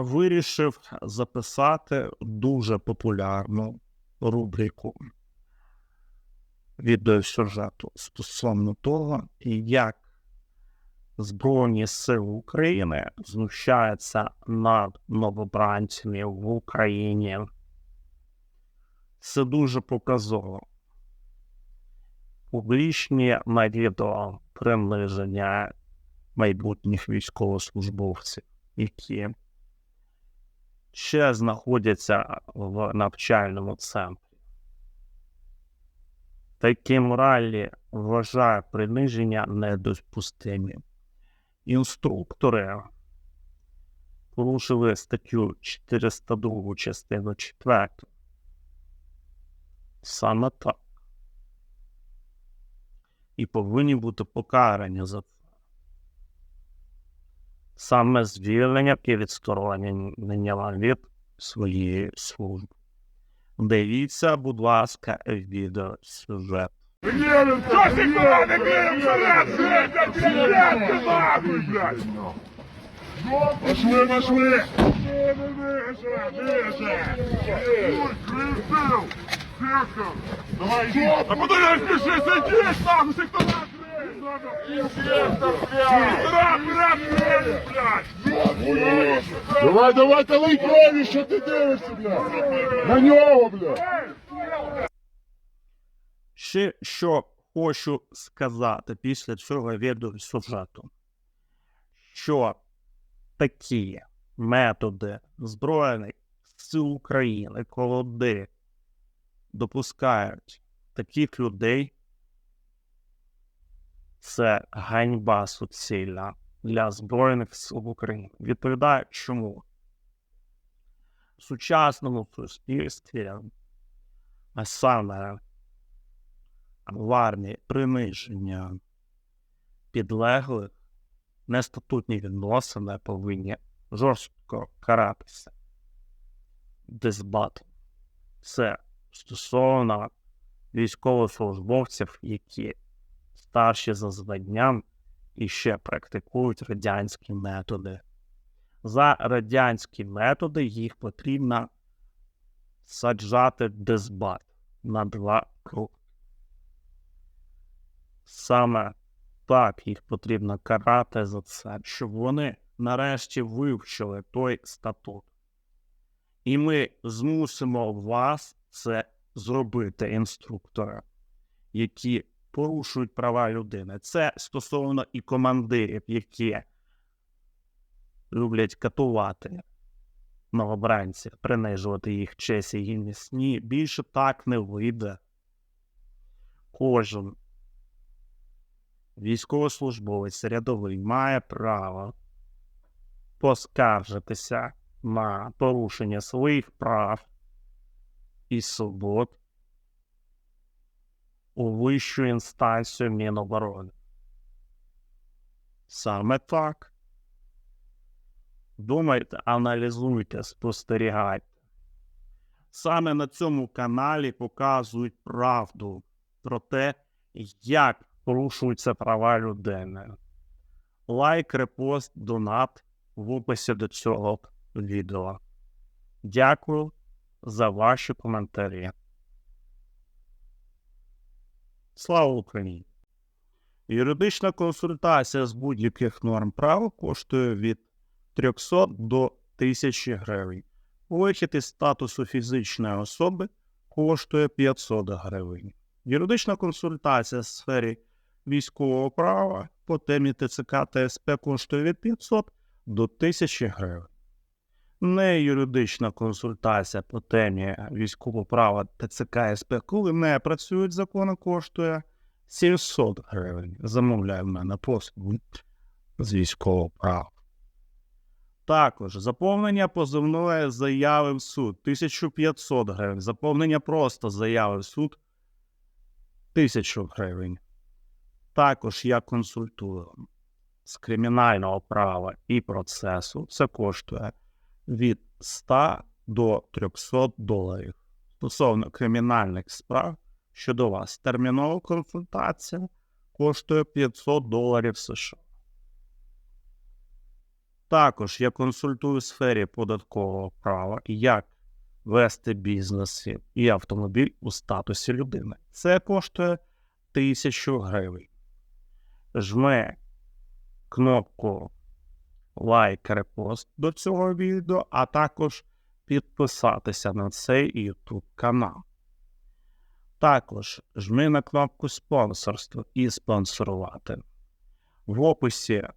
вирішив записати дуже популярну рубрику відеосюжету стосовно того, як Збройні Сили України знущаються над новобранцями в Україні. Це дуже показово. Публічні на відео приниження майбутніх військовослужбовців, які ще знаходяться в навчальному центрі. Такі моралі вважає приниження недопустимі. Інструктори порушили статтю 402 частину 4. Саме так. І повинні бути покарані за. Саме звільнення і відсторонення від своєї служби. Дивіться, будь ласка, відеосюжет. Пошли! Давай! А куди не спіши, сидиш, нахуй, блядь! Давай, давай, талий крові, що ти дивишся, блядь? На нього, блядь! Ще що хочу сказати після цього відеосюжету, що такі методи Збройних сил України, коли допускають таких людей, це ганьба суцільна для Збройних сил України. Відповідаю, чому в сучасному суспільстві, а саме в армії приниження підлеглих, нестатутні відносини повинні жорстко каратися. Дисбат. Це стосовно військовослужбовців, які старші за званням і ще практикують радянські методи. За радянські методи їх потрібно саджати дисбат на два круги. Саме так їх потрібно карати за це, щоб вони нарешті вивчили той статут. І ми змусимо вас це зробити, інструктора, які порушують права людини. Це стосовно і командирів, які люблять катувати новобранців, принижувати їх честь і гідність. Ні, більше так не вийде. Кожен військовослужбовець рядовий має право поскаржитися на порушення своїх прав і свобод у вищу інстанцію Міноборони. Саме так. Думайте, аналізуйте, спостерігайте. Саме на цьому каналі показують правду про те, як порушуються права людини. Лайк, репост, донат в описі до цього відео. Дякую за ваші коментарі. Слава Україні! Юридична консультація з будь-яких норм права коштує від 300 до 1000 гривень. Вихід із статусу фізичної особи коштує 500 гривень. Юридична консультація в сфері військового права по темі ТЦК та СП коштує від 500 до 1000 гривень. Не юридична консультація по темі військового права ТЦК СП, коли не працюють закони, коштує 700 гривень. Замовляє в мене послугу з військового права. Також заповнення позовної заяви в суд 1500 гривень. Заповнення просто заяви в суд 1000 гривень. Також я консультую з кримінального права і процесу. Це коштує від 100 до 300 доларів. Стосовно кримінальних справ щодо вас, термінова консультація коштує 500 доларів США. Також я консультую у сфері податкового права, як вести бізнес і автомобіль у статусі людини. Це коштує тисячу гривень. Жми кнопку лайк, репост до цього відео, а також підписатися на цей YouTube канал. Також жми на кнопку спонсорство і спонсорувати. В описі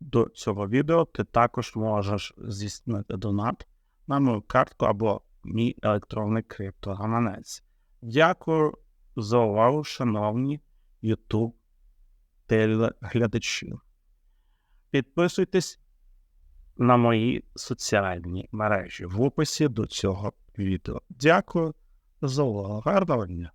до цього відео ти також можеш здійснити донат на мою картку або мій електронний криптогаманець. Дякую за увагу, шановні YouTube телеглядачі. Підписуйтесь на мої соціальні мережі в описі до цього відео. Дякую за увагу. Гарного дня!